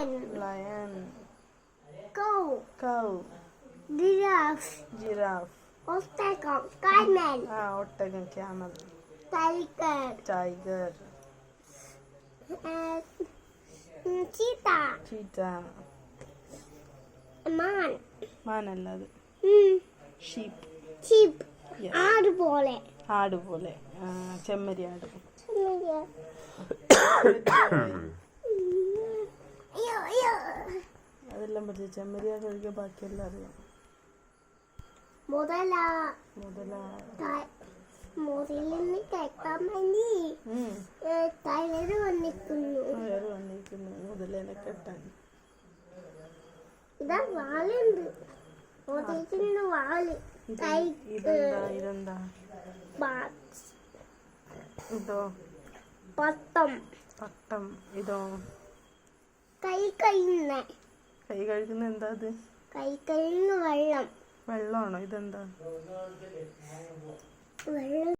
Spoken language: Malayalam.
Lion. Lion. Cow. Cow. Giraffe. Giraffe. Ostrich. Camel. Ah, ostrich. Camel. Tiger. Tiger. Uh, cheetah. Cheetah. Man. Man அல்லது. Hmm. Sheep. Sheep. Yes. Hard போல. ஆடு போல. செம்மறி ஆடு. செம்மறி ஆடு. അതെല്ലാം പറ്റില്ല ചെമ്മരി ആട് ഒഴികെ ബാക്കിയെല്ലാം അറിയാം. മുതല. മുതല. മുതലിന് കേൾക്കാൻ വേണ്ടി ഉം. ടൈലർ വന്നിരിക്കുന്നു വേറെ വന്നിരിക്കുന്നു മുതലേനെ കെട്ടാൻ. ഇതാ മുതലിന് ഇതെന്താ ഇതെന്താ ഇതോ? പട്ടം പട്ടം ഇതോ? കൈ കഴിയുന്ന. കൈ കഴുകുന്ന എന്താ അത്? കൈ കഴുകുന്ന വെള്ളം. വെള്ളമാണോ? ഇതെന്താ? വെള്ളം